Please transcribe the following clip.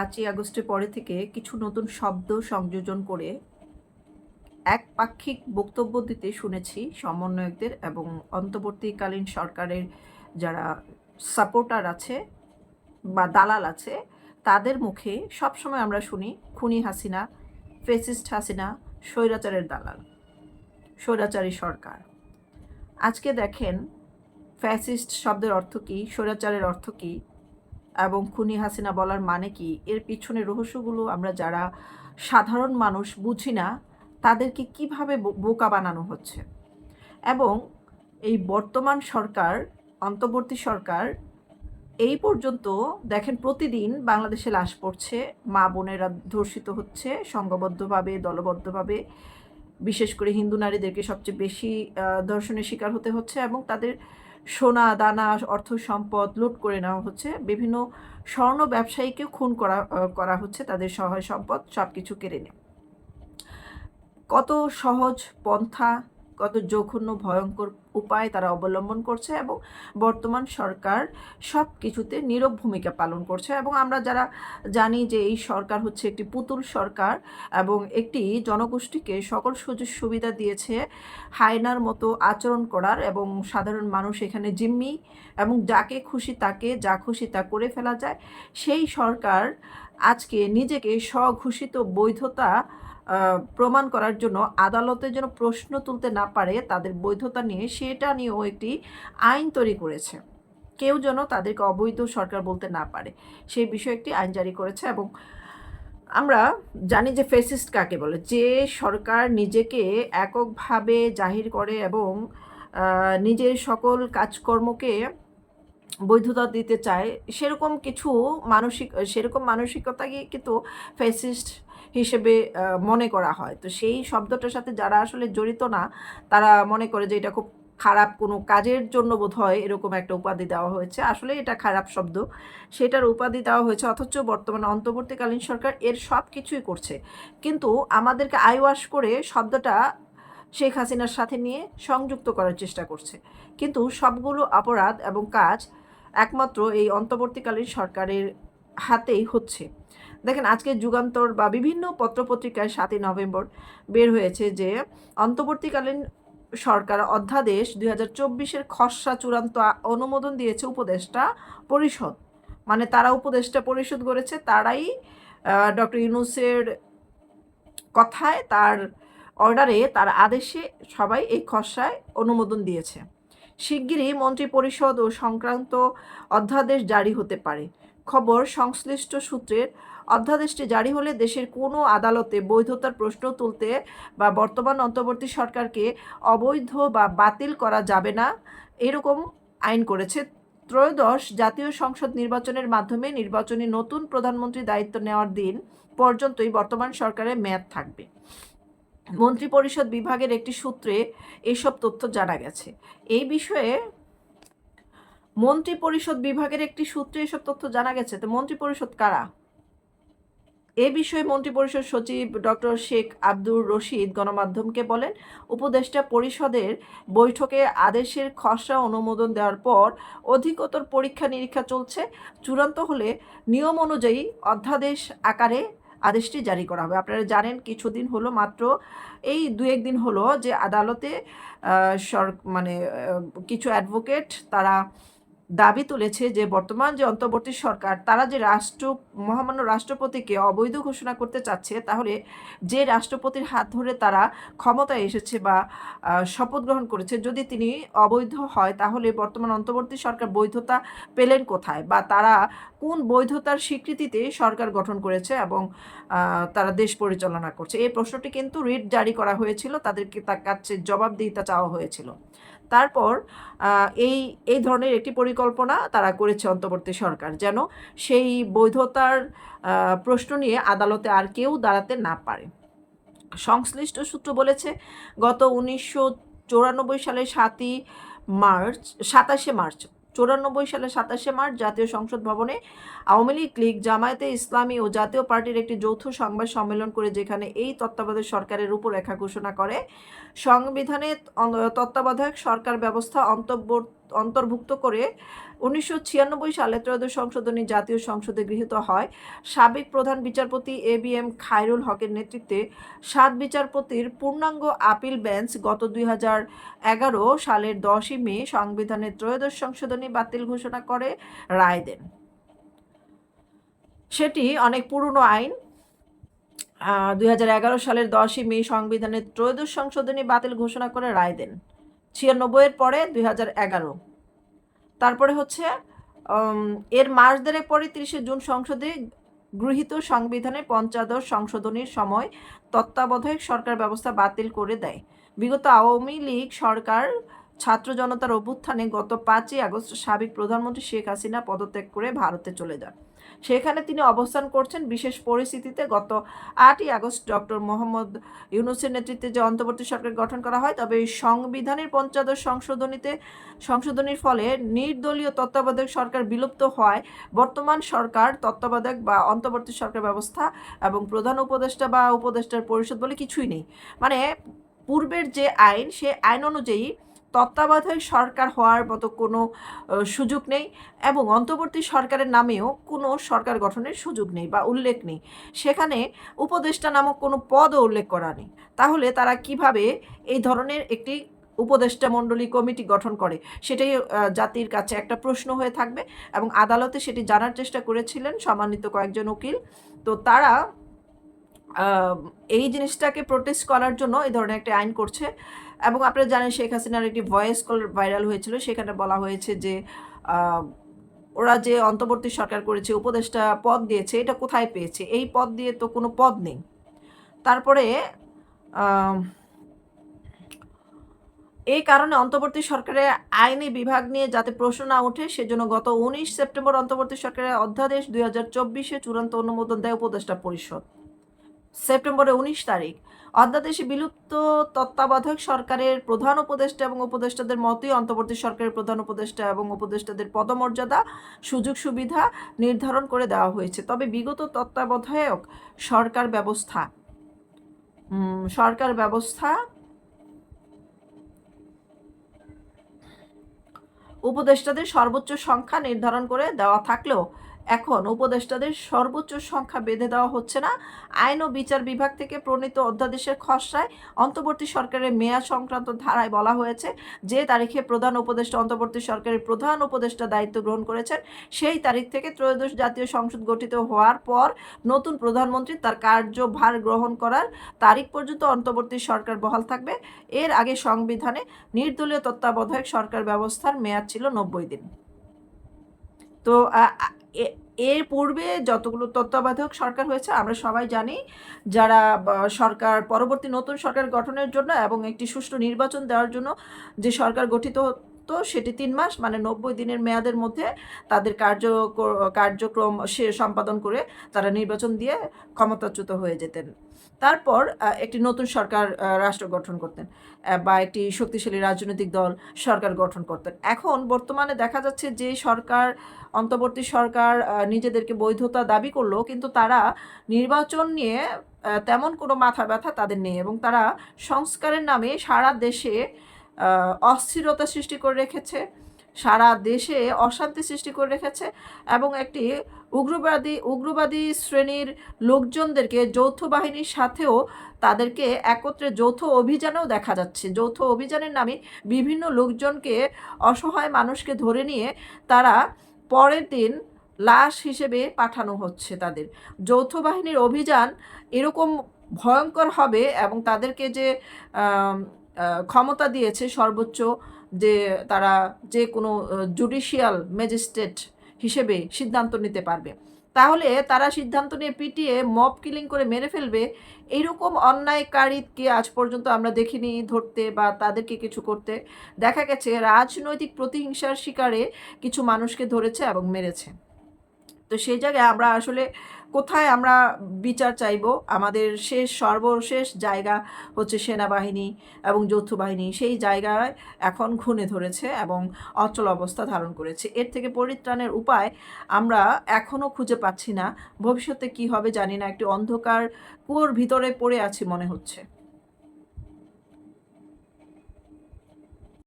পাঁচই আগস্টের পরে থেকে কিছু নতুন শব্দ সংযোজন করে এক পাক্ষিক বক্তব্য দিতে শুনেছি সমন্বয়কদের এবং অন্তর্বর্তীকালীন সরকারের যারা সাপোর্টার আছে বা দালাল আছে, তাদের মুখে সবসময় আমরা শুনি খুনি হাসিনা ফেসিস্ট হাসিনা, স্বৈরাচারের দালাল, স্বৈরাচারী সরকার। আজকে দেখেন ফ্যাসিস্ট শব্দের অর্থ কী, স্বৈরাচারের অর্থ কী এবং খুনি হাসিনা বলার মানে কি? এর পিছনে রহস্যগুলো আমরা যারা সাধারণ মানুষ বুঝি না, তাদেরকে কীভাবে বোকা বানানো হচ্ছে? এবং এই বর্তমান সরকার, অন্তর্বর্তী সরকার, এই পর্যন্ত দেখেন প্রতিদিন বাংলাদেশে লাশ পড়ছে, মা বোনেরা ধর্ষিত হচ্ছে সংঘবদ্ধভাবে দলবদ্ধভাবে। বিশেষ করে হিন্দু নারীদেরকে সবচেয়ে বেশি ধর্ষণের শিকার হতে হচ্ছে এবং তাদের সোনা, দানা, অর্থ সম্পদ লুট করে নেওয়া হচ্ছে। বিভিন্ন স্বর্ণ ব্যবসায়ীকে খুন করা করা হচ্ছে তাদের সহায় সম্পদ সব কিছু কেড়ে নেয়। কত সহজ পন্থা কত জঘন্য, ভয়ঙ্কর উপায় তারা অবলম্বন করছে এবং বর্তমান সরকার সব কিছুতে নীরব ভূমিকা পালন করছে এবং আমরা যারা জানি যে এই সরকার হচ্ছে একটি পুতুল সরকার এবং একটি জনগোষ্ঠীকে সকল সুযোগ সুবিধা দিয়েছে হায়নার মতো আচরণ করার এবং সাধারণ মানুষ এখানে জিম্মি এবং যাকে খুশি তাকে, যা খুশি তা করে ফেলা যায়। সেই সরকার আজকে নিজেকে স্বঘোষিত বৈধতা প্রমাণ করার জন্য আদালতে যেন প্রশ্ন তুলতে না পারে তাদের বৈধতা নিয়ে, সেটা নিয়েও একটি আইন তৈরি করেছে। কেউ যেন তাদেরকে অবৈধ সরকার বলতে না পারে। সেই বিষয়ে একটি আইন জারি করেছে এবং আমরা জানি যে ফেসিস্ট কাকে বলে? যে সরকার নিজেকে এককভাবে জাহির করে এবং নিজের সকল কাজকর্মকে বৈধতা দিতে চায়, সেরকম কিছু মানসিক, সেরকম মানসিকতাকে কিন্তু ফেসিস্ট হিসেবে মনে করা হয়। তো সেই শব্দটার সাথে যারা আসলে জড়িত না, তারা মনে করে যে এটা খুব খারাপ কোনো কাজের জন্য বোধ হয় এরকম একটা উপাধি দেওয়া হয়েছে। আসলে এটা খারাপ শব্দ। সেটার উপাধি দেওয়া হয়েছে, অথচ বর্তমানে অন্তর্বর্তীকালীন সরকার এর সব কিছুই করছে। কিন্তু আমাদেরকে আইওয়াশ করে শব্দটা শেখ হাসিনার সাথে নিয়ে সংযুক্ত করার চেষ্টা করছে। কিন্তু সবগুলো অপরাধ এবং কাজ একমাত্র এই অন্তর্বর্তীকালীন সরকারের হাতেই হচ্ছে। দেখেন আজকে যুগান্তর বা বিভিন্ন পত্রপত্রিকায় সাতই নভেম্বর বের হয়েছে যে, অন্তর্বর্তীকালীন সরকার অধ্যাদেশ দুই হাজার চব্বিশের খসড়া চূড়ান্ত অনুমোদন দিয়েছে উপদেষ্টা পরিষদ। মানে তারা উপদেষ্টা পরিষদ করেছে তারাই ডক্টর ইউনুসের কথায় তার অর্ডারে, তার আদেশে সবাই এই খসড়ায় অনুমোদন দিয়েছে। শিগগিরই মন্ত্রী পরিষদ ও সংক্রান্ত অধ্যাদেশ জারি হতে পারে। খবর সংশ্লিষ্ট সূত্রের অধ্যাদেশটি জারি হলে দেশের কোনো আদালতে বৈধতার প্রশ্ন তুলতে বা বর্তমান অন্তর্বর্তী সরকারকে অবৈধ বা বাতিল করা যাবে না এরকম আইন করেছে ত্রয়োদশ জাতীয় সংসদ নির্বাচনের মাধ্যমে নির্বাচনী নতুন প্রধানমন্ত্রী দায়িত্ব নেওয়ার দিন পর্যন্তই বর্তমান সরকারের মেয়াদ থাকবে। মন্ত্রিপরিষদ বিভাগের একটি সূত্রে এসব তথ্য জানা গেছে। এই বিষয়ে মন্ত্রিপরিষদ বিভাগের একটি সূত্রে এসব তথ্য জানা গেছে। তো মন্ত্রিপরিষদ কারা? এ বিষয়ে মন্ত্রিপরিষদ সচিব ডক্টর শেখ আব্দুর রশিদ গণমাধ্যমকে বলেন, উপদেষ্টা পরিষদের বৈঠকে আদেশের খসড়া অনুমোদন দেওয়ার পর অধিকতর পরীক্ষা নিরীক্ষা চলছে। চূড়ান্ত হলে নিয়ম অনুযায়ী অধ্যাদেশ আকারে আদেশটি জারি করা হবে। আপনারা জানেন কিছুদিন হলো, মাত্র এই দু একদিন হলো যে আদালতে সর মানে কিছু অ্যাডভোকেট তারা দাবি তুলেছে যে বর্তমান যে অন্তর্বর্তী সরকার, তারা যে রাষ্ট্র, মহামান্য রাষ্ট্রপতিকে অবৈধ ঘোষণা করতে চাচ্ছে, তাহলে যে রাষ্ট্রপতির হাত ধরে তারা ক্ষমতায় এসেছে বা শপথ গ্রহণ করেছে, যদি তিনি অবৈধ হয়, তাহলে বর্তমান অন্তর্বর্তী সরকার বৈধতা পেলেন কোথায়? বা তারা কোন বৈধতার স্বীকৃতিতে সরকার গঠন করেছে এবং তারা দেশ পরিচালনা করছে? এই প্রশ্নটি কিন্তু রিট জারি করা হয়েছিল, তাদেরকে তার কাছে জবাবদিহিতা চাওয়া হয়েছিল। তারপর এই এই ধরনের একটি পরিকল্পনা তারা করেছে অন্তর্বর্তী সরকার, যেন সেই বৈধতার প্রশ্ন নিয়ে আদালতে আর কেউ দাঁড়াতে না পারে। সংশ্লিষ্ট সূত্র বলেছে, গত উনিশশো চৌরানব্বই সালের সাতই মার্চ, সাতাশে মার্চ চৌরানব্বই সালে সাতাশে মার্চ জাতীয় সংসদ ভবনে আওয়ামী লীগ লীগ জামায়াতে ইসলামী ও জাতীয় পার্টির একটি যৌথ সংবাদ সম্মেলন করে যেখানে এই তত্ত্বাবধায়ক সরকারের রূপরেখা ঘোষণা করে। সংবিধানে তত্ত্বাবধায়ক সরকার ব্যবস্থা অন্তর্ভুক্ত করে উনিশশো ছিয়ানব্বই সালে ত্রয়োদশ সংশোধনী জাতীয় সংসদে গৃহীত হয়। সাবেক প্রধান বিচারপতি এ বি এম খায়রুল হকের নেতৃত্বে সাত বিচারপতির পূর্ণাঙ্গ আপিল বেঞ্চ গত দুই হাজার এগারো সালের দশই মে সংবিধানের ত্রয়োদশ সংশোধনী বাতিল ঘোষণা করে রায় দেন। সেটি অনেক পুরনো আইন। দুই হাজার এগারো সালের দশই মে সংবিধানের ত্রয়োদশ সংশোধনী বাতিল ঘোষণা করে রায় দেন। ছিয়ানব্বইয়ের পরে দুই হাজার এগারো তারপরে হচ্ছে এর মাস দেড়েক পরে তিরিশে জুন সংসদে গৃহীত সংবিধানের পঞ্চাদশ সংশোধনীর সময় তত্ত্বাবধায়ক সরকার ব্যবস্থা বাতিল করে দেয়। বিগত আওয়ামী লীগ সরকার ছাত্র জনতার অভ্যুত্থানে গত পাঁচই আগস্ট সাবেক প্রধানমন্ত্রী শেখ হাসিনা পদত্যাগ করে ভারতে চলে যান। সেখানে তিনি অবস্থান করছেন বিশেষ পরিস্থিতিতে গত আটই আগস্ট ডক্টর মোহাম্মদ ইউনুসের নেতৃত্বে যে অন্তর্বর্তী সরকার গঠন করা হয়, তবে সংবিধানের পঞ্চাদশ সংশোধনীতে, সংশোধনীর ফলে নির্দলীয় তত্ত্বাবধায়ক সরকার বিলুপ্ত হওয়ায় বর্তমান সরকার তত্ত্বাবধায়ক বা অন্তর্বর্তী সরকার ব্যবস্থা এবং প্রধান উপদেষ্টা বা উপদেষ্টার পরিষদ বলে কিছুই নেই। মানে পূর্বের যে আইন, সে আইন অনুযায়ী তত্ত্বাবধায়ক সরকার হওয়ার মতো কোনো সুযোগ নেই এবং অন্তর্বর্তী সরকারের নামেও কোনো সরকার গঠনের সুযোগ নেই বা উল্লেখ নেই। সেখানে উপদেষ্টা নামক কোনো পদও উল্লেখ করা নেই। তাহলে তারা কীভাবে এই ধরনের একটি উপদেষ্টা মণ্ডলী কমিটি গঠন করে? সেটাই জাতির কাছে একটা প্রশ্ন হয়ে থাকবে এবং আদালতে সেটি জানার চেষ্টা করেছিলেন সম্মানিত কয়েকজন উকিল। তো তারা এই জিনিসটাকে প্রোটেস্ট করার জন্য এই ধরনের একটা আইন করছে। এবং আপনারা জানেন শেখ হাসিনার একটি ভয়েস কল ভাইরাল হয়েছিল, সেখানে বলা হয়েছে যে ওরা যে অন্তর্বর্তী সরকার করেছে, উপদেষ্টা পদ দিয়েছে, এটা কোথায় পেয়েছে? এই পদ দিয়ে তো কোনো পদ নেই। তারপরে এই কারণে অন্তর্বর্তী সরকারের আইনি বিভাগ নিয়ে যাতে প্রশ্ন না ওঠে, সেজন্য গত উনিশ সেপ্টেম্বর অন্তর্বর্তী সরকারের অধ্যাদেশ দুই হাজার চব্বিশে চূড়ান্ত অনুমোদন দেয় উপদেষ্টা পরিষদ। সেপ্টেম্বরের উনিশ তারিখ অধ্যাদেশে বিলুপ্ত তত্ত্বাবধায়ক সরকারের প্রধান উপদেষ্টা এবং উপদেষ্টাদের মতোই অন্তর্বর্তী সরকারের প্রধান উপদেষ্টা এবং উপদেষ্টাদের পদমর্যাদা, সুযোগ সুবিধা নির্ধারণ করে দেওয়া হয়েছে। তবে বিগত তত্ত্বাবধায়ক সরকার ব্যবস্থা সরকার ব্যবস্থা উপদেষ্টাদের সর্বোচ্চ সংখ্যা নির্ধারণ করে দেওয়া থাকলেও এখন উপদেষ্টাদের সর্বোচ্চ সংখ্যা বেঁধে দেওয়া হচ্ছে না। আইন ও বিচার বিভাগ থেকে প্রণীত অধ্যাদেশের খসড়ায় অন্তর্বর্তী সরকারের মেয়াদ সংক্রান্ত ধারায় বলা হয়েছে, যে তারিখে প্রধান উপদেষ্টা অন্তর্বর্তী সরকারের প্রধান উপদেষ্টা দায়িত্ব গ্রহণ করেছেন, সেই তারিখ থেকে ত্রয়োদশ জাতীয় সংসদ গঠিত হওয়ার পর নতুন প্রধানমন্ত্রী তার কার্যভার গ্রহণ করার তারিখ পর্যন্ত অন্তর্বর্তী সরকার বহাল থাকবে। এর আগে সংবিধানে নির্দলীয় তত্ত্বাবধায়ক সরকার ব্যবস্থার মেয়াদ ছিল নব্বই দিন। তো এর পূর্বে যতগুলো তত্ত্বাবধায়ক সরকার হয়েছে, আমরা সবাই জানি যারা সরকার, পরবর্তী নতুন সরকার গঠনের জন্য এবং একটি সুষ্ঠু নির্বাচন দেওয়ার জন্য যে সরকার গঠিত তো সেটি তিন মাস মানে নব্বই দিনের মেয়াদের মধ্যে তাদের কার্য কার্যক্রম সে, সম্পাদন করে তারা নির্বাচন দিয়ে ক্ষমতাচ্যুত হয়ে যেতেন। তারপর একটি নতুন সরকার রাষ্ট্র গঠন করতেন বা একটি শক্তিশালী রাজনৈতিক দল সরকার গঠন করতেন। এখন বর্তমানে দেখা যাচ্ছে যে সরকার, অন্তর্বর্তী সরকার নিজেদেরকে বৈধতা দাবি করল কিন্তু তারা নির্বাচন নিয়ে তেমন কোনো মাথা ব্যথা তাদের নেই এবং তারা সংস্কারের নামে সারা দেশে অস্থিরতা সৃষ্টি করে রেখেছে। সারা দেশে অশান্তি সৃষ্টি করে রেখেছে এবং একটি উগ্রবাদী উগ্রবাদী শ্রেণির লোকজনদেরকে যৌথ বাহিনীর সাথেও তাদেরকে একত্রে যৌথ অভিযানেও দেখা যাচ্ছে। যৌথ অভিযানের নামে বিভিন্ন লোকজনকে, অসহায় মানুষকে ধরে নিয়ে তারা পরের দিন লাশ হিসেবে পাঠানো হচ্ছে তাদের। যৌথ বাহিনীর অভিযান এরকম ভয়ঙ্কর হবে এবং তাদেরকে যে ক্ষমতা দিয়েছে সর্বোচ্চ যে তারা যে কোনো জুডিশিয়াল ম্যাজিস্ট্রেট হিসেবে সিদ্ধান্ত নিতে পারবে। তাহলে তারা সিদ্ধান্ত নিয়ে পিটিয়ে মব কিলিং করে মেরে ফেলবে। এইরকম অন্যায়কারীকে আজ পর্যন্ত আমরা দেখিনি ধরতে বা তাদেরকে কিছু করতে। দেখা গেছে রাজনৈতিক প্রতিহিংসার শিকারে কিছু মানুষকে ধরেছে এবং মেরেছে। তো সেই জায়গায় আমরা আসলে কোথায় আমরা বিচার চাইব? আমাদের শেষ, সর্বশেষ জায়গা হচ্ছে সেনাবাহিনী এবং যৌথ বাহিনী সেই জায়গায় এখন ঘুণে ধরেছে এবং অচল অবস্থা ধারণ করেছে। এর থেকে পরিত্রাণের উপায় আমরা এখনও খুঁজে পাচ্ছি না। ভবিষ্যতে কি হবে জানি না। একটি অন্ধকার কুয়োর ভিতরে পড়ে আছি মনে হচ্ছে।